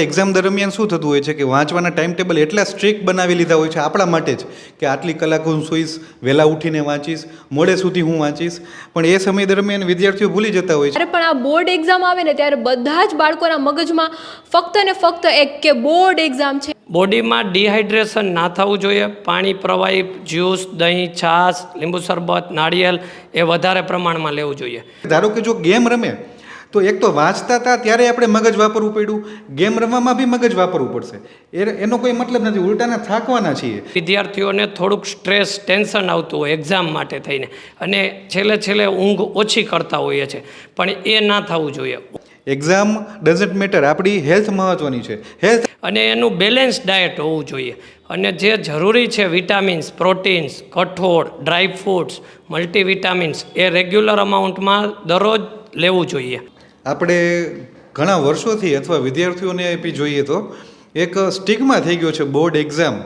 Exam દરમિયાન શું થતું હોય છે કે વાંચવાના ટાઈમ ટેબલ એટલા સ્ટ્રિક્ટ બનાવી લીધા હોય છે આપણા માટે જ કે આટલી કલાક હું સૂઈશ વહેલા ઉઠીને વાંચીશ મોડે સુધી હું વાંચીશ. પણ એ સમય દરમિયાન વિદ્યાર્થીઓ ભૂલી જતા હોય છે. પણ આ બોર્ડ એક્ઝામ આવે ને ત્યારે બધા જ બાળકોના મગજમાં ફક્ત ને ફક્ત એક કે બોર્ડ એક્ઝામ છે. બોડીમાં ડિહાઇડ્રેશન ના થવું જોઈએ. પાણી પ્રવાહી જ્યુસ દહીં છાશ લીંબુ શરબત નાળિયેર એ વધારે પ્રમાણમાં લેવું જોઈએ. ધારો કે જો ગેમ રમે તો એક તો વાંચતા હતા ત્યારે આપણે મગજ વાપરવું પડ્યું. ગેમ રમવામાં બી મગજ વાપરવું પડશે. એ એનો કોઈ મતલબ નથી ઉલટાના થાકવાના છીએ. વિદ્યાર્થીઓને થોડુંક સ્ટ્રેસ ટેન્શન આવતું હોય એક્ઝામ માટે થઈને. અને છેલ્લે છેલ્લે ઊંઘ ઓછી કરતા હોઈએ છે. પણ એ ના થવું જોઈએ. એક્ઝામ ડઝન્ટ મેટર આપણી હેલ્થ મહત્વની છે. હેલ્થ અને એનું બેલેન્સ ડાયટ હોવું જોઈએ. અને જે જરૂરી છે વિટામિન્સ પ્રોટીન્સ કઠોળ ડ્રાય ફ્રૂટ્સ મલ્ટીવિટામિન્સ એ રેગ્યુલર અમાઉન્ટમાં દરરોજ લેવું જોઈએ. આપણે ઘણા વર્ષોથી અથવા વિદ્યાર્થીઓને બી જોઈએ તો એક સ્ટિકમાં થઈ ગયો છે બોર્ડ એક્ઝામ.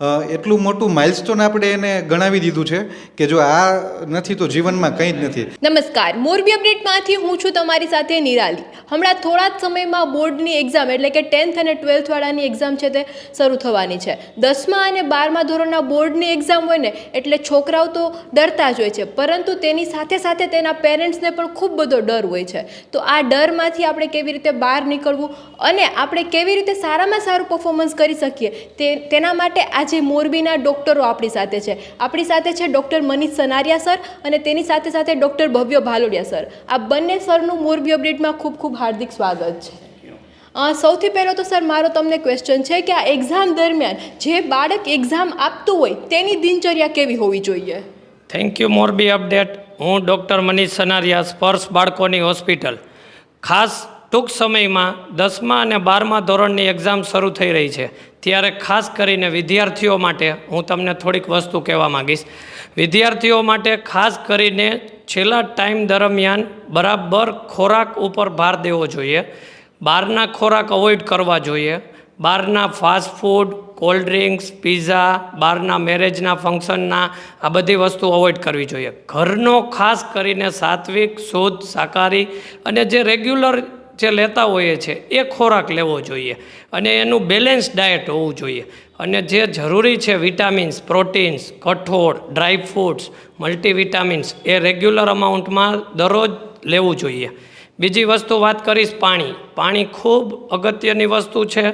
એટલું મોટું માઇલસ્ટોન આપણે એને ગણાવી દીધું છે કે જો આ નથી તો જીવનમાં કંઈ જ નથી. નમસ્કાર. મોરબી અપડેટમાંથી હું છું તમારી સાથે નિરાલી. હમણાં થોડા જ સમયમાં બોર્ડની એક્ઝામ એટલે કે ટેન્થ અને ટ્વેલ્થવાળાની એક્ઝામ છે તે શરૂ થવાની છે. દસમા અને બારમા ધોરણના બોર્ડની એક્ઝામ હોય ને એટલે છોકરાઓ તો ડરતા જ હોય છે, પરંતુ તેની સાથે સાથે તેના પેરેન્ટ્સને પણ ખૂબ બધો ડર હોય છે. તો આ ડરમાંથી આપણે કેવી રીતે બહાર નીકળવું અને આપણે કેવી રીતે સારામાં સારું પર્ફોમન્સ કરી શકીએ તે તેના માટે આજે મોરબીના ડૉક્ટરો આપણી સાથે છે. આપણી સાથે છે ડૉક્ટર મનીષ સનારિયા સર અને તેની સાથે સાથે ડૉક્ટર ભવ્ય ભાલોડિયા સર. આ બંને સરનું મોરબી અપડેટમાં ખૂબ ખૂબ હાર્દિક સ્વાગત છે. સૌથી પહેલો તો સર, મારો તમને ક્વેશ્ચન છે કે આ એક્ઝામ દરમિયાન જે બાળક એક્ઝામ આપતું હોય તેની દિનચર્યા કેવી હોવી જોઈએ? Thank you Morbi update. હું ડૉક્ટર મનીષ સનારિયા, સ્પર્શ બાળકોની હોસ્પિટલ. ખાસ ટૂંક સમયમાં દસમા અને બારમા ધોરણની એક્ઝામ શરૂ થઈ રહી છે. ત્યારે ખાસ કરીને વિદ્યાર્થીઓ માટે હું તમને થોડીક વસ્તુ કહેવા માગીશ. વિદ્યાર્થીઓ માટે ખાસ કરીને છેલ્લા ટાઈમ દરમિયાન બરાબર ખોરાક ઉપર ભાર દેવો જોઈએ. બહારના ખોરાક અવોઇડ કરવા જોઈએ. બહારના fast food cold drinks pizza બહારના મેરેજના ફંક્શનના આ બધી વસ્તુ અવોઇડ કરવી જોઈએ. ઘરનો ખાસ કરીને સાત્વિક, શુદ્ધ, શાકાહારી અને જે રેગ્યુલર જે લેતા હોઈએ છે, એ ખોરાક લેવો જોઈએ અને એનું બેલેન્સ ડાયટ હોવું જોઈએ. અને જે જરૂરી છે વિટામિન્સ પ્રોટીન્સ કઠોળ ડ્રાય ફ્રૂટ્સ મલ્ટીવિટામિન્સ એ રેગ્યુલર અમાઉન્ટમાં દરરોજ લેવું જોઈએ. બીજી વસ્તુ વાત કરીશ પાણી. પાણી ખૂબ અગત્યની વસ્તુ છે.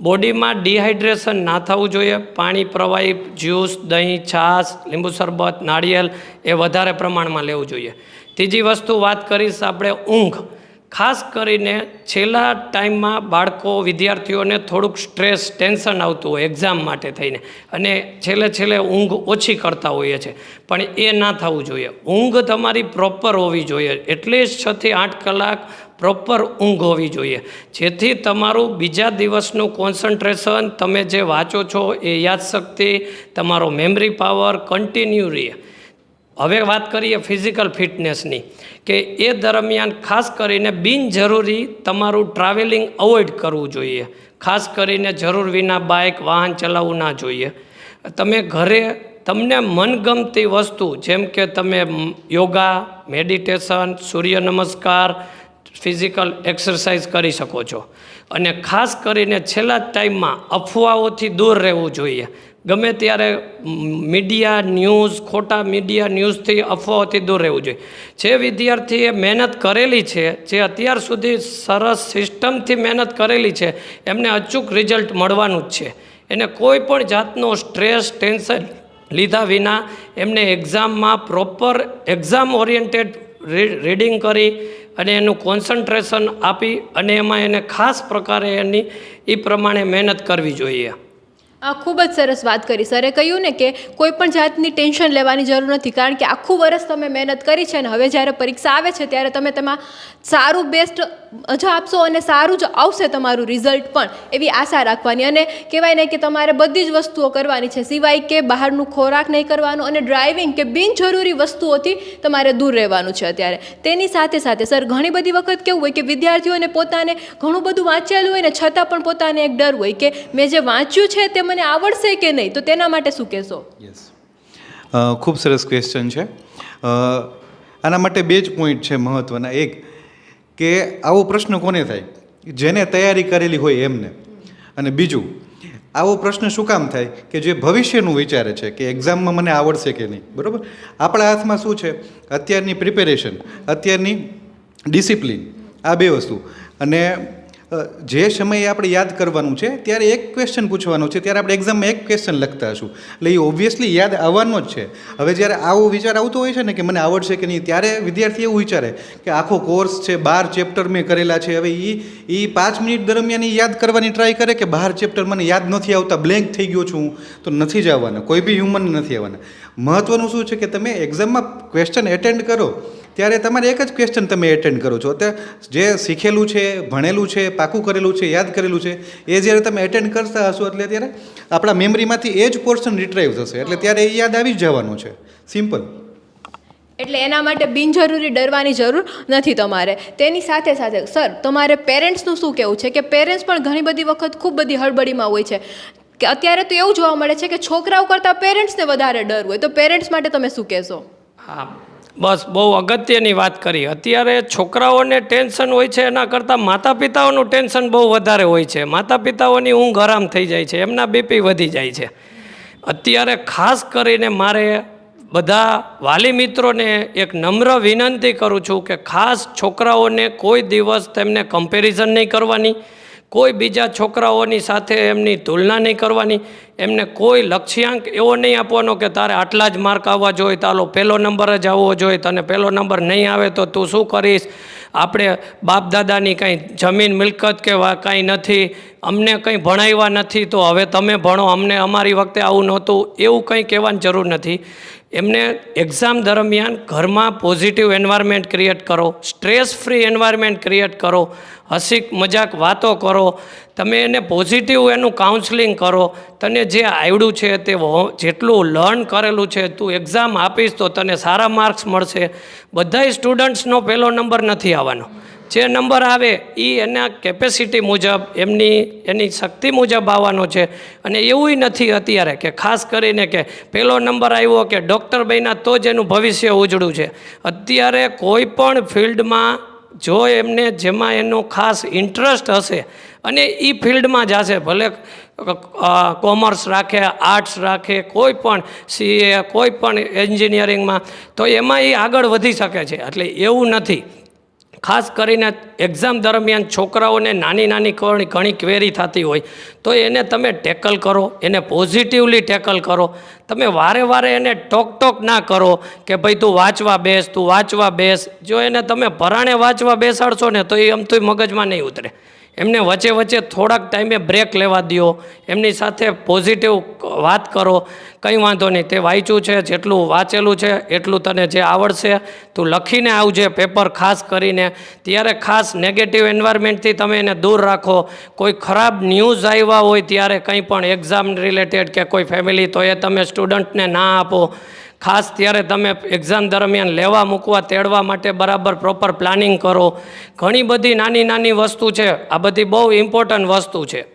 બોડીમાં ડિહાઇડ્રેશન ના થવું જોઈએ. પાણી પ્રવાહી જ્યુસ, દહીં, છાશ, લીંબુ શરબત, નાળિયેર એ વધારે પ્રમાણમાં લેવું જોઈએ. ત્રીજી વસ્તુ વાત કરીશ આપણે ઊંઘ. ખાસ કરીને છેલ્લા ટાઈમમાં બાળકો, વિદ્યાર્થીઓને થોડુંક સ્ટ્રેસ, ટેન્શન આવતું હોય એક્ઝામ માટે થઈને. અને છેલ્લે છેલ્લે ઊંઘ ઓછી કરતા હોઈએ છે. પણ એ ના થવું જોઈએ. ઊંઘ તમારી પ્રોપર હોવી જોઈએ. એટલીસ્ટ છથી આઠ કલાક પ્રોપર ઊંઘ હોવી જોઈએ. જેથી તમારું બીજા દિવસનું કોન્સન્ટ્રેશન તમે જે વાંચો છો એ યાદશક્તિ, તમારો મેમરી પાવર કન્ટિન્યુ રહે. હવે વાત કરીએ ફિઝિકલ ફિટનેસની કે એ દરમિયાન ખાસ કરીને બિનજરૂરી તમારું ટ્રાવેલિંગ અવોઇડ કરવું જોઈએ. ખાસ કરીને જરૂર વિના બાઇક વાહન ચલાવવું ના જોઈએ. તમે ઘરે તમને મનગમતી વસ્તુ, જેમ કે તમે યોગા મેડિટેશન સૂર્ય નમસ્કાર ફિઝિકલ એક્સરસાઇઝ કરી શકો છો. અને ખાસ કરીને છેલ્લા ટાઈમમાં અફવાઓથી દૂર રહેવું જોઈએ. ગમે ત્યારે મીડિયા ન્યૂઝ, ખોટા મીડિયા ન્યૂઝથી અફવાઓથી દૂર રહેવું જોઈએ. જે વિદ્યાર્થીએ મહેનત કરેલી છે, જે અત્યાર સુધી સરસ સિસ્ટમથી મહેનત કરેલી છે, એમને અચૂક રિઝલ્ટ મળવાનું જ છે. એને કોઈ પણ જાતનો સ્ટ્રેસ, ટેન્શન લીધા વિના એમને એક્ઝામમાં પ્રોપર એક્ઝામ ઓરિએન્ટેડ રીડિંગ કરી અને એનું કોન્સન્ટ્રેશન આપી અને એમાં એને ખાસ પ્રકારે એની એ પ્રમાણે મહેનત કરવી જોઈએ. ખૂબ જ સરસ વાત કરી. સરે કહ્યું ને કે કોઈ પણ જાતની ટેન્શન લેવાની જરૂર નથી. કારણ કે આખું વર્ષ તમે મહેનત કરી છે ને, હવે જ્યારે પરીક્ષા આવે છે ત્યારે તમે તેમાં સારું બેસ્ટ જ આપશો અને સારું જ આવશે તમારું રિઝલ્ટ પણ. એવી આશા રાખવાની. અને કહેવાય ને કે તમારે બધી જ વસ્તુઓ કરવાની છે. સિવાય કે બહારનું ખોરાક નહીં કરવાનું અને ડ્રાઇવિંગ કે બિનજરૂરી વસ્તુઓથી તમારે દૂર રહેવાનું છે અત્યારે. તેની સાથે સાથે સર, ઘણી બધી વખત કેવું હોય કે વિદ્યાર્થીઓને પોતાને ઘણું બધું વાંચેલું હોય ને, છતાં પણ પોતાને એક ડર હોય કે મેં જે વાંચ્યું છે તે આવડશે કે નહીં? તો તેના માટે શું કહેશો? યસ ખૂબ સરસ ક્વેશ્ચન છે. આના માટે બે જ પોઈન્ટ છે મહત્ત્વના એક, કે આવો પ્રશ્ન કોને થાય? જેને તૈયારી કરેલી હોય એમને. અને બીજું, આવો પ્રશ્ન શું કામ થાય? કે જે ભવિષ્યનું વિચારે છે કે એક્ઝામમાં મને આવડશે કે નહીં. બરાબર? આપણા હાથમાં શું છે? અત્યારની પ્રિપેરેશન અત્યારની ડિસિપ્લિન આ બે વસ્તુ. અને જે સમયે આપણે યાદ કરવાનું છે, ત્યારે એક ક્વેશ્ચન પૂછવાનો છે, ત્યારે આપણે એક્ઝામમાં એક ક્વેશ્ચન લખતા હશું. એટલે એ ઓબ્વિયસલી યાદ આવવાનો જ છે. હવે જ્યારે આવો વિચાર આવતો હોય છે ને કે મને આવડશે કે નહીં, ત્યારે વિદ્યાર્થી એવું વિચારે કે આખો કોર્સ છે, બાર ચેપ્ટર મેં કરેલા છે, હવે એ એ પાંચ મિનિટ દરમિયાન એ યાદ કરવાની ટ્રાય કરે કે બાર ચેપ્ટર મને યાદ નથી આવતા બ્લેન્ક થઈ ગયો છું તો નથી જ આવવાના, કોઈ બી હ્યુમન નથી આવવાના. મહત્ત્વનું શું છે કે તમે એક્ઝામમાં ક્વેશ્ચન એટેન્ડ કરો ત્યારે તમારે એક જ ક્વેશ્ચન તમે એટેન્ડ કરો છો. તે જે શીખેલું છે ભણેલું છે પાકું કરેલું છે યાદ કરેલું છે એ જ્યારે તમે એટેન્ડ કરતા હશો એટલે ત્યારે આપણા મેમરીમાંથી એ જ પોર્શન રિટ્રાઈવ થશે. એટલે ત્યારે એ યાદ આવી જ જવાનું છે. સિમ્પલ એટલે એના માટે બિનજરૂરી ડરવાની જરૂર નથી તમારે. તેની સાથે સાથે સર તમારે પેરેન્ટ્સનું શું કહેવું છે કે પેરેન્ટ્સ પણ ઘણી બધી વખત ખૂબ બધી હળબડીમાં હોય છે. કે અત્યારે તો એવું જોવા મળે છે કે છોકરાઓ કરતાં પેરેન્ટ્સને વધારે ડર હોય. તો પેરેન્ટ્સ માટે તમે શું કહેશો? હા બસ બહુ અગત્યની વાત કરી. અત્યારે છોકરાઓને ટેન્શન હોય છે, એના કરતાં માતા પિતાઓનું ટેન્શન બહુ વધારે હોય છે. માતા પિતાઓની ઊંઘ હરામ થઈ જાય છે, એમના બીપી વધી જાય છે. અત્યારે ખાસ કરીને મારે બધા વાલી મિત્રોને એક નમ્ર વિનંતી કરું છું કે ખાસ છોકરાઓને કોઈ દિવસ તેમને કમ્પેરિઝન નહીં કરવાની. કોઈ બીજા છોકરાઓની સાથે એમની તુલના નહીં કરવાની, એમને કોઈ લક્ષ્યાંક એવો નહીં આપવાનો કે તારે આટલા જ માર્ક આવવા જોઈએ તાલો પહેલો નંબર જ આવવો જોઈએ, તને પહેલો નંબર નહીં આવે તો તું શું કરીશ? આપણે બાપ દાદાની કંઈ જમીન મિલકત કે કાંઈ નથી, અમને કંઈ ભણાવ્યા નથી, તો હવે તમે ભણો, અમને અમારી વખતે આવું નહોતું, એવું કંઈ કહેવાની જરૂર નથી. એમને એક્ઝામ દરમિયાન ઘરમાં પોઝિટિવ એન્વાયરમેન્ટ ક્રિએટ કરો સ્ટ્રેસ ફ્રી એન્વાયરમેન્ટ ક્રિએટ કરો હસી મજાક વાતો કરો, તમે એને પોઝિટિવ એનું કાઉન્સલિંગ કરો, તને જે આવડ્યું છે તે જેટલું લર્ન કરેલું છે, તું એક્ઝામ આપીશ તો તને સારા માર્ક્સ મળશે. બધાય સ્ટુડન્ટ્સનો પહેલો નંબર નથી આવવાનો. જે નંબર આવે એ એના કેપેસિટી મુજબ, એમની, એની શક્તિ મુજબ આવવાનો છે. અને એવું નથી અત્યારે કે ખાસ કરીને કે પહેલો નંબર આવ્યો કે ડૉક્ટર બન્યા તો જ એનું ભવિષ્ય ઉજળું છે. અત્યારે કોઈ પણ ફિલ્ડમાં જો એમને જેમાં એનો ખાસ ઇન્ટરેસ્ટ હશે અને એ ફિલ્ડમાં જશે, ભલે કોમર્સ રાખે, આર્ટ્સ રાખે, કોઈ પણ સીએ, કોઈ પણ એન્જિનિયરિંગમાં, તો એમાં એ આગળ વધી શકે છે. એટલે એવું નથી. ખાસ કરીને એક્ઝામ દરમિયાન છોકરાઓને નાની નાની ઘણી ઘણી ક્વેરી થતી હોય, તો એને તમે ટેકલ કરો, એને પોઝિટિવલી ટેકલ કરો. તમે વારે વારે એને ટોક ટોક ના કરો કે ભાઈ તું વાંચવા બેસ, તું વાંચવા બેસ. જો એને તમે ભરાણે વાંચવા બેસાડશો ને તો એ તો મગજમાં નહીં ઉતરે. એમને વચ્ચે વચ્ચે થોડાક ટાઈમે બ્રેક લેવા દ્યો. એમની સાથે પોઝિટિવ વાત કરો. કંઈ વાંધો નહીં. તે વાંચ્યું છે, જેટલું વાંચેલું છે, એટલું તને જે આવડશે, તું લખીને આવજે પેપર ખાસ કરીને. ત્યારે ખાસ નેગેટિવ એન્વાયરમેન્ટથી તમે એને દૂર રાખો. કોઈ ખરાબ ન્યૂઝ આવ્યા હોય ત્યારે કંઈ પણ એક્ઝામ રિલેટેડ કે કોઈ ફેમિલી તો એ તમે સ્ટુડન્ટને ના આપો. ખાસ ત્યારે તમે એક્ઝામ દરમિયાન લેવા, મૂકવા, તેડવા માટે બરાબર પ્રોપર પ્લાનિંગ કરો. ઘણી બધી નાની નાની વસ્તુ છે. આ બધી બહુ ઇમ્પોર્ટન્ટ વસ્તુ છે.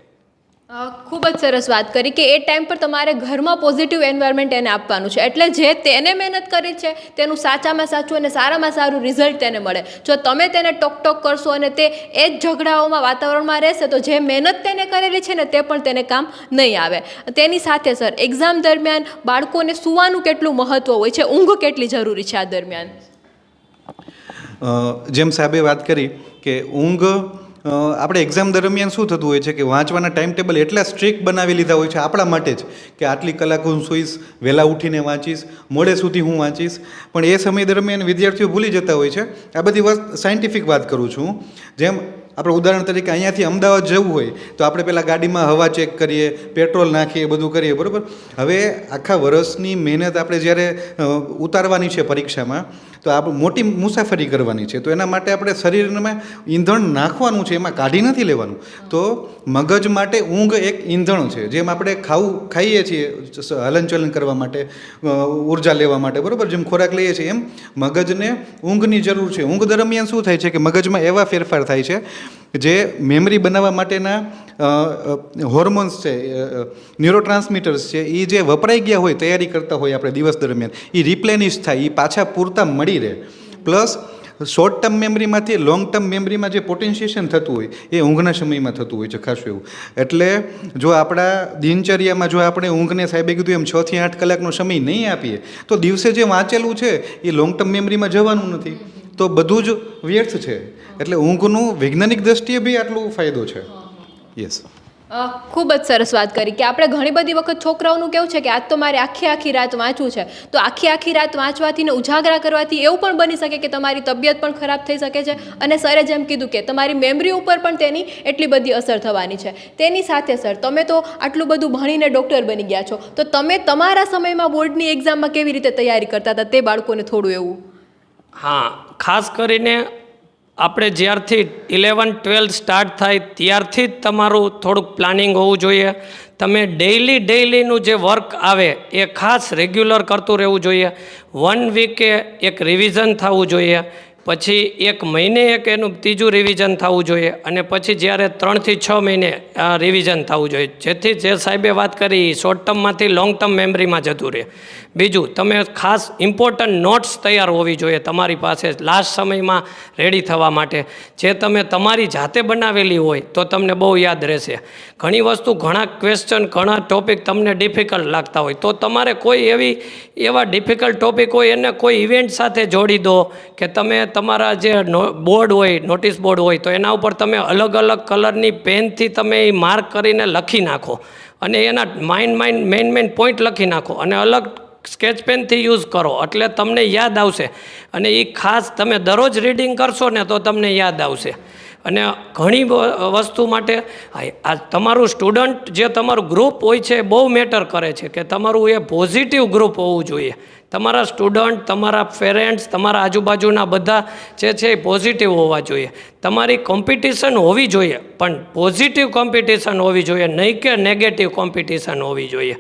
ખૂબ જ સરસ વાત કરી કે એ ટાઈમ પર તમારે ઘરમાં પોઝિટિવ એન્વાયરમેન્ટ એને આપવાનું છે. એટલે જે તેને મહેનત કરી છે, તેનું સાચામાં સાચું અને સારામાં સારું રિઝલ્ટ તેને મળે. જો તમે તેને ટોક ટોક કરશો અને તે એ જ ઝઘડાઓમાં વાતાવરણમાં રહેશે, તો જે મહેનત તેને કરેલી છે ને તે પણ તેને કામ નહીં આવે. તેની સાથે સર એક્ઝામ દરમિયાન બાળકોને સૂવાનું કેટલું મહત્ત્વ હોય છે, ઊંઘ કેટલી જરૂરી છે આ દરમિયાન? જેમ સાહેબે વાત કરી કે ઊંઘ આપણે એક્ઝામ દરમિયાન શું થતું હોય છે કે વાંચવાના ટાઈમ ટેબલ એટલા સ્ટ્રિક્ટ બનાવી લીધા હોય છે આપણા માટે જ કે આટલી કલાક હું સૂઈશ, વહેલા ઉઠીને વાંચીશ, મોડે સુધી હું વાંચીશ. પણ એ સમય દરમિયાન વિદ્યાર્થીઓ ભૂલી જતા હોય છે. આ બધી વાત સાયન્ટિફિક વાત કરું છું. જેમ આપણે ઉદાહરણ તરીકે અહીંયાથી અમદાવાદ જવું હોય તો આપણે પહેલાં ગાડીમાં હવા ચેક કરીએ પેટ્રોલ નાખીએ બધું કરીએ, બરાબર? હવે આખા વર્ષની મહેનત આપણે જ્યારે ઉતારવાની છે પરીક્ષામાં તો આપણે મોટી મુસાફરી કરવાની છે. તો એના માટે આપણે શરીરમાં ઈંધણ નાખવાનું છે, એમાં કાઢી નથી લેવાનું. તો મગજ માટે ઊંઘ એક ઈંધણ છે, જેમ આપણે ખાવું, ખાઈએ છીએ હલનચલન કરવા માટે ઊર્જા લેવા માટે, બરાબર? જેમ ખોરાક લઈએ છીએ એમ, મગજને ઊંઘની જરૂર છે. ઊંઘ દરમિયાન શું થાય છે કે મગજમાં એવા ફેરફાર થાય છે જે મેમરી બનાવવા માટેના હોર્મોન્સ છે ન્યુરો ટ્રાન્સમીટર્સ છે એ જે વપરાઈ ગયા હોય, તૈયારી કરતા હોય આપણે દિવસ દરમિયાન એ રિપ્લેનિશ થાય એ પાછા પૂરતા મળી રહે. પ્લસ શોર્ટ ટર્મ મેમરીમાંથી લોંગ ટર્મ મેમરીમાં જે પોટેન્શિએશન થતું હોય, એ ઊંઘના સમયમાં થતું હોય છે, ખાસ એવું. એટલે, જો આપણા દિનચર્યામાં, જો આપણે ઊંઘને સાહેબે કીધું એમ, છ થી આઠ કલાકનો સમય નહીં આપીએ, તો દિવસે જે વાંચેલું છે એ લોંગ ટર્મ મેમરીમાં જવાનું નથી. તો બધું જ વ્યર્થ છે. એટલે ઊંઘનું વૈજ્ઞાનિક દ્રષ્ટિએ બી આટલું ફાયદો છે. યસ ખૂબ જ સરસ વાત કરી કે આપણે ઘણી બધી વખત છોકરાઓનું કેવું છે કે આજ તો મારે આખી આખી રાત વાંચવું છે. તો આખી આખી રાત વાંચવાથી ને ઉજાગરા કરવાથી એવું પણ બની શકે કે તમારી તબિયત પણ ખરાબ થઈ શકે છે અને સરે જેમ કીધું કે તમારી મેમરી ઉપર પણ તેની એટલી બધી અસર થવાની છે. તેની સાથે સર, તમે તો આટલું બધું ભણીને ડૉક્ટર બની ગયા છો. તો તમે તમારા સમયમાં બોર્ડની એક્ઝામમાં કેવી રીતે તૈયારી કરતા હતા તે બાળકોને થોડું એવું હા, ખાસ કરીને આપણે જ્યારથી ઇલેવન ટ્વેલ્થ સ્ટાર્ટ થાય ત્યારથી જ તમારું થોડુંક પ્લાનિંગ હોવું જોઈએ. તમે ડેઇલી ડેઇલીનું જે વર્ક આવે એ ખાસ રેગ્યુલર કરતું રહેવું જોઈએ. વન વીકે એક રિવિઝન થવું જોઈએ. પછી એક મહિને એક એનું ત્રીજું રિવિઝન થવું જોઈએ અને પછી જ્યારે ત્રણથી છ મહિને રિવિઝન થવું જોઈએ. જેથી જે સાહેબે વાત કરી શોર્ટ ટર્મમાંથી લોંગ ટર્મ મેમરીમાં જતું રહે. બીજું, તમે ખાસ ઇમ્પોર્ટન્ટ નોટ્સ તૈયાર હોવી જોઈએ તમારી પાસે લાસ્ટ સમયમાં રેડી થવા માટે. જે તમે તમારી જાતે બનાવેલી હોય તો તમને બહુ યાદ રહેશે. ઘણી વસ્તુ, ઘણા ક્વેશ્ચન ઘણા ટોપિક તમને ડિફિકલ્ટ લાગતા હોય. તો તમારે કોઈ એવી, એવા ડિફિકલ્ટ ટોપિક હોય એને કોઈ ઇવેન્ટ સાથે જોડી દો કે તમે તમારા જે બોર્ડ હોય, નોટિસ બોર્ડ હોય, તો એના ઉપર તમે અલગ અલગ કલરની પેનથી તમે એ માર્ક કરીને લખી નાખો. અને એના main main, main main point લખી નાખો. અને અલગ સ્કેચ પેનથી યુઝ કરો, એટલે તમને યાદ આવશે. અને એ ખાસ તમે દરરોજ રીડિંગ કરશો ને તો તમને યાદ આવશે. અને ઘણી વસ્તુ માટે, આ તમારું સ્ટુડન્ટ જે તમારું ગ્રુપ હોય છે બહુ મેટર કરે છે કે તમારું એ પોઝિટિવ ગ્રુપ હોવું જોઈએ. તમારા સ્ટુડન્ટ તમારા પેરેન્ટ્સ તમારા આજુબાજુના બધા જે છે એ પોઝિટિવ હોવા જોઈએ. તમારી કોમ્પિટિશન હોવી જોઈએ, પણ પોઝિટિવ કોમ્પિટિશન હોવી જોઈએ, નહીં કે નેગેટિવ કોમ્પિટિશન હોવી જોઈએ.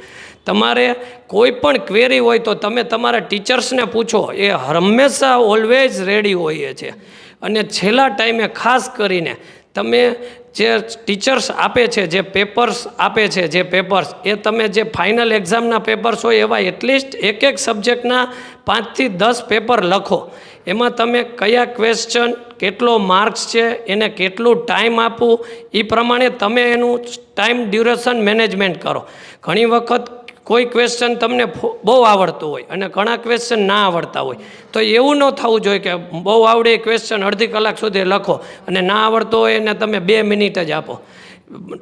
તમારે કોઈ પણ ક્વેરી હોય તો તમે તમારા ટીચર્સને પૂછો, એ હંમેશા ઓલવેઝ રેડી હોઈએ છે. અને છેલ્લા ટાઈમે ખાસ કરીને તમે જે ટીચર્સ આપે છે, જે પેપર્સ આપે છે, જે પેપર્સ એ તમે જે ફાઇનલ એક્ઝામના પેપર્સ હોય એવા એટલીસ્ટ એક એક સબ્જેક્ટના પાંચથી દસ પેપર લખો. એમાં તમે કયા ક્વેશ્ચન કેટલો માર્ક્સ છે, એને કેટલું ટાઈમ આપવું એ પ્રમાણે તમે એનું ટાઈમ ડ્યુરેશન મેનેજમેન્ટ કરો. ઘણી વખત કોઈ ક્વેશ્ચન તમને બહુ આવડતું હોય અને ઘણા ક્વેશ્ચન ના આવડતા હોય. તો એવું ન થવું જોઈએ કે બહુ આવડે ક્વેશ્ચન અડધી કલાક સુધી લખો અને ના આવડતો હોય એને તમે બે મિનિટ જ આપો.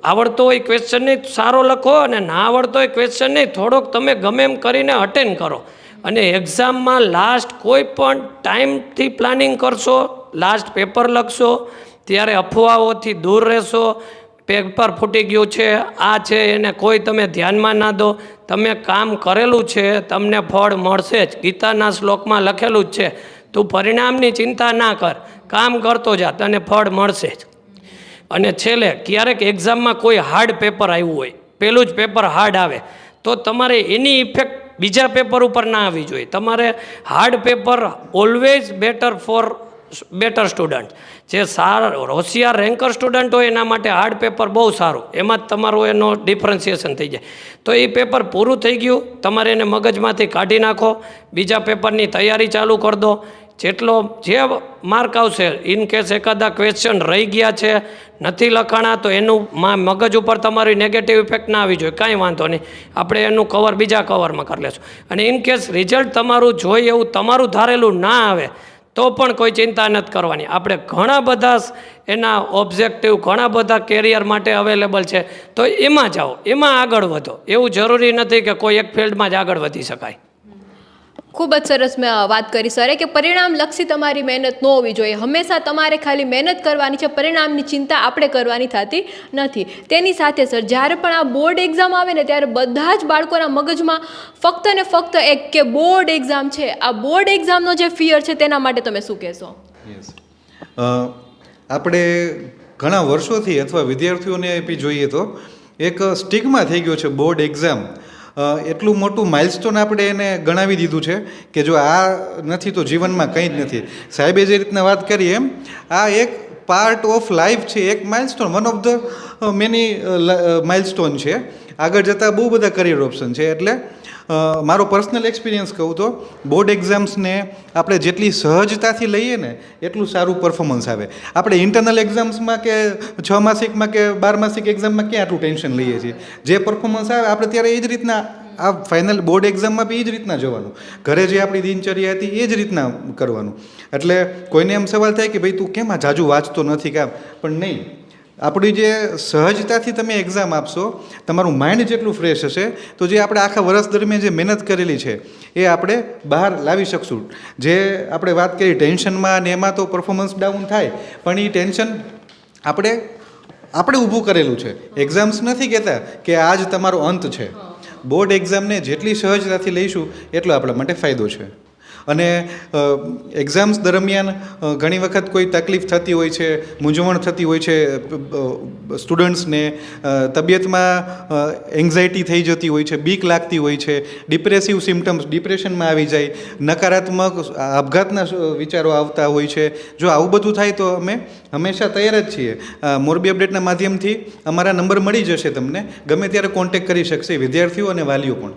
આવડતો હોય ક્વેશ્ચન નહીં સારો લખો અને ના આવડતો હોય ક્વેશ્ચન નહીં થોડોક તમે ગમે એમ કરીને અટેન્ડ કરો. અને એક્ઝામમાં લાસ્ટ કોઈ પણ ટાઈમથી પ્લાનિંગ કરશો લાસ્ટ પેપર લખશો, ત્યારે અફવાઓથી દૂર રહેશો પેપર ફૂટી ગયું છે, આ છે, એને કોઈ તમે ધ્યાનમાં ના દો. તમે કામ કરેલું છે, તમને ફળ મળશે જ. ગીતાના શ્લોકમાં લખેલું જ છે, તું પરિણામની ચિંતા ના કર. કામ કરતો જા, તને ફળ મળશે જ. અને છેલ્લે, ક્યારેક એક્ઝામમાં કોઈ હાર્ડ પેપર આવ્યું હોય પહેલું જ પેપર હાર્ડ આવે, તો તમારે એની ઇફેક્ટ બીજા પેપર ઉપર ના આવવી જોઈએ. તમારે hard paper always better for better student જે સારા, હોશિયાર રેન્કર સ્ટુડન્ટ હોય એના માટે હાર્ડ પેપર બહુ સારું. એમાં જ તમારું એનો ડિફરન્સિએશન થઈ જાય. તો એ પેપર પૂરું થઈ ગયું, તમારે એને મગજમાંથી કાઢી નાખો, બીજા પેપરની તૈયારી ચાલુ કરી દો. જેટલો, જે માર્ક આવશે ઇન કેસ એકાદા ક્વેશ્ચન રહી ગયા છે, નથી લખાણા, તો એનું મા- મગજ ઉપર તમારી નેગેટિવ ઇફેક્ટ ના આવી જોઈએ કાંઈ વાંધો નહીં. આપણે એનું કવર બીજા કવરમાં કરી લેશું. અને ઇન કેસ રિઝલ્ટ તમારું જોઈએ એવું તમારું ધારેલું ના આવે તો પણ કોઈ ચિંતા નથી કરવાની. આપણે ઘણા બધા એના ઓબ્જેક્ટિવ ઘણા બધા કેરિયર માટે અવેલેબલ છે. તો એમાં જાઓ, એમાં આગળ વધો. એવું જરૂરી નથી કે કોઈ એક ફિલ્ડમાં જ આગળ વધી શકાય. ખૂબ જ સરસ મેં વાત કરી. સરે કે પરિણામલક્ષી તમારી મહેનત ન હોવી જોઈએ. હંમેશા તમારે ખાલી મહેનત કરવાની છે, પરિણામની ચિંતા આપણે કરવાની થતી નથી. તેની સાથે, સર, જ્યારે પણ આ બોર્ડ એક્ઝામ આવે ને, ત્યારે બધા જ બાળકોના મગજમાં ફક્ત ને ફક્ત એક કે બોર્ડ એક્ઝામ છે. આ બોર્ડ એક્ઝામનો જે ફિયર છે, તેના માટે તમે શું કહેશો? આપણે ઘણા વર્ષોથી અથવા વિદ્યાર્થીઓને બી જોઈએ તો, એક સ્ટિગમાં થઈ ગયો છે બોર્ડ એક્ઝામ. એટલું મોટું માઇલસ્ટોન આપણે એને ગણાવી દીધું છે કે જો આ નથી તો જીવનમાં કંઈ જ નથી. સાહેબે જે રીતના વાત કરી એમ, આ એક પાર્ટ ઓફ લાઈફ છે, એક milestone one of the many milestone છે. આગળ જતાં બહુ બધા કરિયર ઓપ્શન છે. એટલે મારો પર્સનલ એક્સપિરિયન્સ કહું તો બોર્ડ એક્ઝામ્સને આપણે જેટલી સહજતાથી લઈએ ને, એટલું સારું પરફોર્મન્સ આવે. આપણે ઇન્ટરનલ એક્ઝામ્સમાં કે છ માસિકમાં કે બાર માસિક એક્ઝામમાં ક્યાં આટલું ટેન્શન લઈએ છીએ? જે પરફોર્મન્સ આવે, આપણે ત્યારે એ જ રીતના, આ ફાઇનલ બોર્ડ એક્ઝામમાં બી એ જ રીતના જવાનું. ઘરે જે આપણી દિનચર્યા હતી, એ જ રીતના કરવાનું. એટલે કોઈને એમ સવાલ થાય કે, ભાઈ, તું કેમ આ જાજુ વાંચતો નથી? કામ પણ નહીં. આપણી જે સહજતાથી તમે એક્ઝામ આપશો તમારું માઇન્ડ જેટલું ફ્રેશ હશે તો જે આપણે આખા વર્ષ દરમિયાન જે મહેનત કરેલી છે એ આપણે બહાર લાવી શકશું. જે આપણે વાત કરી ટેન્શનમાં ને એમાં તો પરફોર્મન્સ ડાઉન થાય પણ એ ટેન્શન આપણે આપણે ઊભું કરેલું છે. એક્ઝામ્સ નથી કહેતા કે આજ તમારો અંત છે. બોર્ડ એક્ઝામને જેટલી સહજતાથી લઈશું એટલો આપણા માટે ફાયદો છે. અને એક્ઝામ્સ દરમિયાન ઘણી વખત કોઈ તકલીફ થતી હોય છે, મૂંઝવણ થતી હોય છે સ્ટુડન્ટ્સને તબિયતમાં એન્ઝાયટી થઈ જતી હોય છે, બીક લાગતી હોય છે ડિપ્રેસિવ સિમ્ટમ્સ ડિપ્રેશનમાં આવી જાય, નકારાત્મક આપઘાતના વિચારો આવતા હોય છે. જો આવું બધું થાય તો અમે હંમેશા તૈયાર જ છીએ. મોરબી અપડેટના માધ્યમથી અમારા નંબર મળી જશે તમને. ગમે ત્યારે કોન્ટેક્ટ કરી શકશે, વિદ્યાર્થીઓ અને વાલીઓ પણ.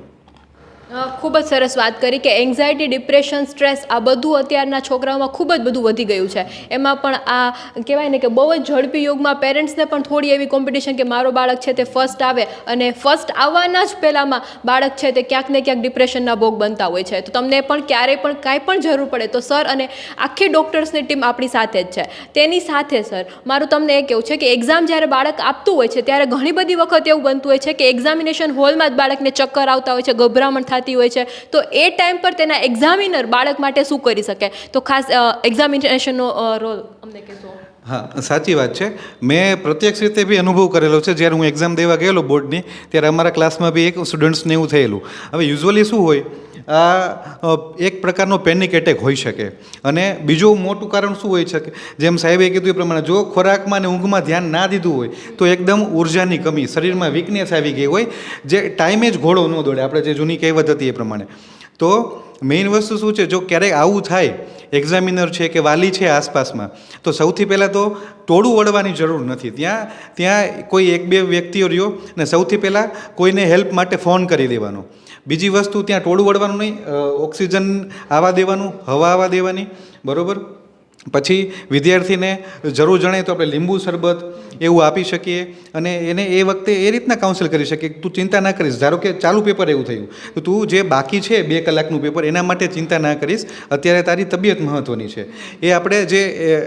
ખૂબ જ સરસ વાત કરી કે એન્ઝાયટી ડિપ્રેશન સ્ટ્રેસ આ બધું અત્યારના છોકરાઓમાં ખૂબ જ બધું વધી ગયું છે. એમાં પણ આ કહેવાય ને કે બહુ જ ઝડપી યુગમાં પેરેન્ટ્સને પણ થોડી એવી કોમ્પિટિશન કે મારો બાળક છે તે ફર્સ્ટ આવે અને ફર્સ્ટ આવવાના જ પહેલાંમાં બાળક છે તે ક્યાંક ને ક્યાંક ડિપ્રેશનના ભોગ બનતા હોય છે. તો તમને પણ ક્યારેય પણ કાંઈ પણ જરૂર પડે તો સર અને આખી ડૉક્ટર્સની ટીમ આપણી સાથે જ છે. તેની સાથે સર મારું તમને એ કહેવું છે કે એક્ઝામ જ્યારે બાળક આપતું હોય છે ત્યારે ઘણી બધી વખત એવું બનતું હોય છે કે એક્ઝામિનેશન હોલમાં જ બાળકને ચક્કર આવતા હોય છે, ગભરામણ થતી હોય છે, તો એ ટાઈમ પર તેના એક્ઝામિનર બાળક માટે શું કરી શકે? તો ખાસ એક્ઝામિનેશનનો રોલ અમને કહેશો. હા, સાચી વાત છે. મેં પ્રત્યક્ષ રીતે બી અનુભવ કરેલો છે, જ્યારે હું એક્ઝામ દેવા ગયેલો બોર્ડની ત્યારે અમારા ક્લાસમાં બી એક સ્ટુડન્ટ્સને એવું થયેલું. હવે યુઝ્યુઅલી શું હોય આ એક પ્રકારનો પેનિક એટેક હોઈ શકે. અને બીજું મોટું કારણ શું હોય શકે? જેમ સાહેબે કીધું એ પ્રમાણે, જો ખોરાકમાં અને ઊંઘમાં ધ્યાન ના દીધું હોય, તો એકદમ ઉર્જાની કમી, શરીરમાં વીકનેસ આવી ગઈ હોય, જે ટાઈમે જ ઘોડો ન દોડે. આપણે જે જૂની કહેવત હતી એ પ્રમાણે. તો મેઇન વસ્તુ શું છે? જો ક્યારેક આવું થાય એક્ઝામિનર છે કે વાલી છે આસપાસમાં, તો સૌથી પહેલાં તો ટોળું વળવાની જરૂર નથી. ત્યાં ત્યાં કોઈ એક બે વ્યક્તિઓ રહ્યો ને સૌથી પહેલાં કોઈને હેલ્પ માટે ફોન કરી દેવાનો. બીજી વસ્તુ ત્યાં ટોળું વળવાનું નહીં ઓક્સિજન આવવા દેવાનું હવા આવવા દેવાની બરાબર? પછી વિદ્યાર્થીને જરૂર જણાય તો આપણે લીંબુ શરબત એવું આપી શકીએ અને એને એ વખતે એ રીતના કાઉન્સિલ કરી શકીએ તું ચિંતા ના કરીશ. ધારો કે ચાલુ પેપર એવું થયું, તો તું જે બાકી છે બે કલાકનું પેપર એના માટે ચિંતા ના કરીશ. અત્યારે તારી તબિયત મહત્ત્વની છે. એ આપણે જે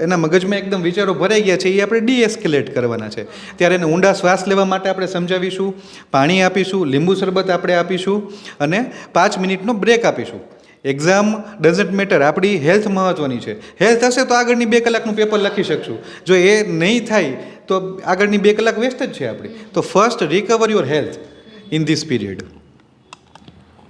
એના મગજમાં એકદમ વિચારો ભરાઈ ગયા છે, એ આપણે ડીએસ્કેલેટ કરવાના છે. ત્યારે એને ઊંડા શ્વાસ લેવા માટે આપણે સમજાવીશું, પાણી આપીશું, લીંબુ શરબત આપણે આપીશું અને પાંચ મિનિટનો બ્રેક આપીશું. એક્ઝામ ડઝન્ટ મેટર આપણી હેલ્થ મહત્ત્વની છે. હેલ્થ હશે તો આગળની બે કલાકનું પેપર લખી શકશું. જો એ નહીં થાય, તો આગળની બે કલાક વેસ્ટ જ છે આપણી. તો first recover your health in this period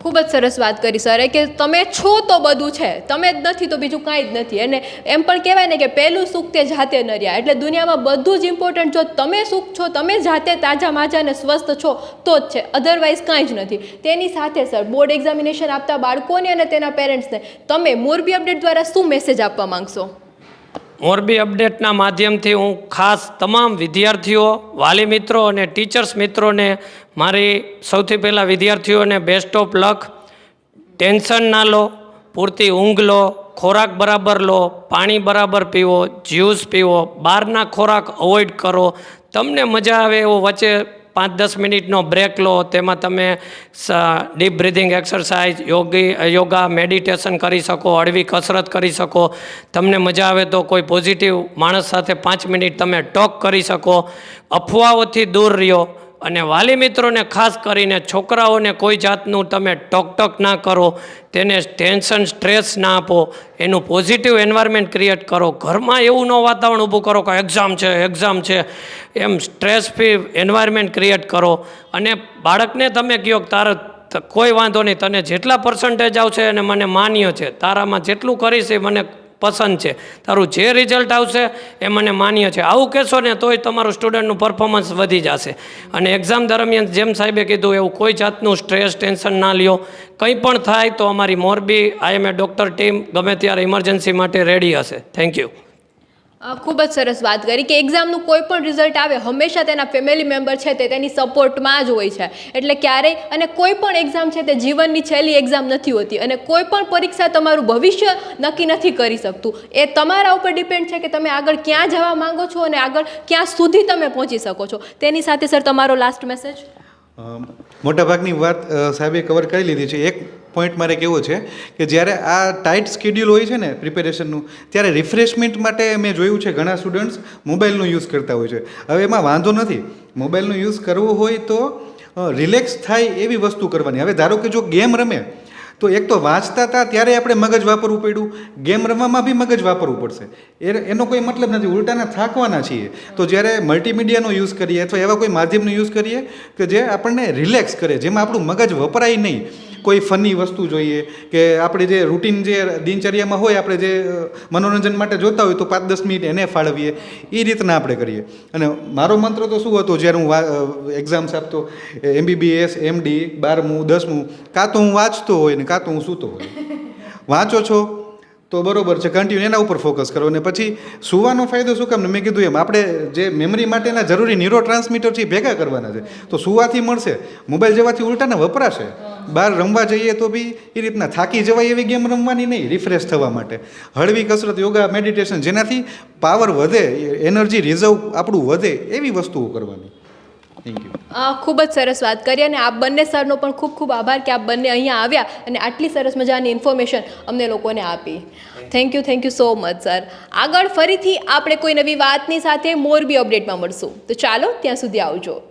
ખૂબ જ સરસ વાત કરી સરે કે તમે છો તો બધું છે, તમે જ નથી તો બીજું કાંઈ જ નથી. અને એમ પણ કહેવાય ને કે પહેલું સુખ તે જાતે ન રહ્યા. એટલે દુનિયામાં બધું જ ઇમ્પોર્ટન્ટ જો તમે સુખ છો, તમે જાતે તાજા માજા અને સ્વસ્થ છો, તો જ છે. અધરવાઇઝ કાંઈ જ નથી. તેની સાથે સર બોર્ડ એક્ઝામિનેશન આપતા બાળકોને અને તેના પેરેન્ટ્સને તમે મોરબી અપડેટ દ્વારા શું મેસેજ આપવા માંગશો? મોરબી અપડેટના માધ્યમથી હું ખાસ તમામ વિદ્યાર્થીઓ, વાલી મિત્રો અને ટીચર્સ મિત્રોને મારી સૌથી પહેલાં વિદ્યાર્થીઓને બેસ્ટ ઓફ લક ટેન્શન ના લો, પૂરતી ઊંઘ લો, ખોરાક બરાબર લો, પાણી બરાબર પીવો જ્યુસ પીવો, બહારના ખોરાક અવોઇડ કરો. તમને મજા આવે એવો વચ્ચે પાંચ દસ મિનિટનો બ્રેક લો, તેમાં તમે deep breathing exercise yogi, yoga meditation કરી શકો, હળવી કસરત કરી શકો. તમને મજા આવે તો કોઈ પોઝિટિવ માણસ સાથે પાંચ મિનિટ તમે ટોક કરી શકો. અફવાઓથી દૂર રહ્યો. અને વાલી મિત્રોને ખાસ કરીને છોકરાઓને કોઈ જાતનું તમે ટોકટોક ના કરો, તેને ટેન્શન, સ્ટ્રેસ ના આપો, એનું પોઝિટિવ એન્વાયરમેન્ટ ક્રિએટ કરો. ઘરમાં એવું ન વાતાવરણ ઊભું કરો કે એક્ઝામ છે એક્ઝામ છે. એમ સ્ટ્રેસ ફ્રી એન્વાયરમેન્ટ ક્રિએટ કરો. અને બાળકને તમે કહો તારે કોઈ વાંધો નહીં, તને જેટલા પર્સન્ટેજ આવશે અને મને માન્ય છે. તારામાં જેટલું કરીશ એ મને પસંદ છે. તારું જે રિઝલ્ટ આવશે એ મને માન્ય છે. આવું કહેશો ને તોય તમારું સ્ટુડન્ટનું પરફોર્મન્સ વધી જશે. અને એક્ઝામ દરમિયાન જેમ સાહેબે કીધું, એવું કોઈ જાતનું સ્ટ્રેસ ટેન્શન ના લ્યો. કંઈ પણ થાય તો અમારી મોરબી આઈએમએ ડૉક્ટર ટીમ ગમે ત્યારે ઇમરજન્સી માટે રેડી હશે. થેન્ક યુ ખૂબ જ સરસ વાત કરી કે એક્ઝામનું કોઈ પણ રિઝલ્ટ આવે, હંમેશા તેના ફેમિલી મેમ્બર છે તે તેની સપોર્ટમાં જ હોય છે. એટલે ક્યારેય, અને કોઈ પણ એક્ઝામ છે તે જીવનની છેલ્લી એક્ઝામ નથી હોતી અને કોઈ પણ પરીક્ષા તમારું ભવિષ્ય નક્કી નથી કરી શકતું. એ તમારા ઉપર ડિપેન્ડ છે કે તમે આગળ ક્યાં જવા માંગો છો અને આગળ ક્યાં સુધી તમે પહોંચી શકો છો. તેની સાથે સર તમારો લાસ્ટ મેસેજ મોટાભાગની વાત સાહેબે કવર કરી લીધી છે. એક પોઈન્ટ મારે કેવો છે કે જ્યારે આ ટાઈટ સ્કેડ્યુલ હોય છે ને પ્રિપેરેશનનું ત્યારે રિફ્રેશમેન્ટ માટે મેં જોયું છે ઘણા સ્ટુડન્ટ્સ મોબાઈલનો યુઝ કરતા હોય છે. હવે એમાં વાંધો નથી. મોબાઈલનો યુઝ કરવો હોય તો રિલેક્સ થાય એવી વસ્તુ કરવાની. હવે ધારો કે જો ગેમ રમે તો એક તો વાંચતા હતા, ત્યારે આપણે મગજ વાપરવું પડ્યું. ગેમ રમવામાં બી મગજ વાપરવું પડશે. એ એનો કોઈ મતલબ નથી, ઉલટાના થાકવાના છીએ. તો જ્યારે મલ્ટીમીડિયાનો યુઝ કરીએ અથવા એવા કોઈ માધ્યમનો યુઝ કરીએ કે જે આપણને રિલેક્સ કરે, જેમાં આપણું મગજ વપરાય નહીં. કોઈ ફની વસ્તુ જોઈએ કે આપણે જે રૂટીન જે દિનચર્યામાં હોય, આપણે જે મનોરંજન માટે જોતા હોય તો પાંચ દસ મિનિટ એને ફાળવીએ. એ રીતના આપણે કરીએ. અને મારો મંત્ર તો શું હતો? જ્યારે હું એક્ઝામ્સ આપતો એમબીબીએસ એમડી બારમું, દસમું, કાં તો હું વાંચતો હોય ને કાં તો હું સૂતો હોય. વાંચો છો તો બરોબર છે કન્ટિન્યુ એના ઉપર ફોકસ કરો. અને પછી સુવાનો ફાયદો શું કામ મેં કીધું એમ, આપણે જે મેમરી માટેના જરૂરી ન્યુરો ટ્રાન્સમીટર છે ભેગા કરવાના છે. તો સુવાથી મળશે મોબાઈલ જેવાથી ઉલટાને વપરાશે. બહાર રમવા જઈએ તો બી એ રીતના થાકી જવાય એવી ગેમ રમવાની નહીં રિફ્રેશ થવા માટે. હળવી કસરત, યોગા મેડિટેશન જેનાથી પાવર વધે એનર્જી રિઝર્વ આપણું વધે એવી વસ્તુઓ કરવાની. ખૂબ જ સરસ વાત કરી અને આપ બંને સરનો પણ ખૂબ ખૂબ આભાર કે આપ બંને અહીંયા આવ્યા અને આટલી સરસ મજાની ઇન્ફોર્મેશન અમને લોકોને આપી. Thank you thank you so much sir આગળ ફરીથી આપણે કોઈ નવી વાતની સાથે મોરબી અપડેટમાં મળશું. તો ચાલો, ત્યાં સુધી આવજો.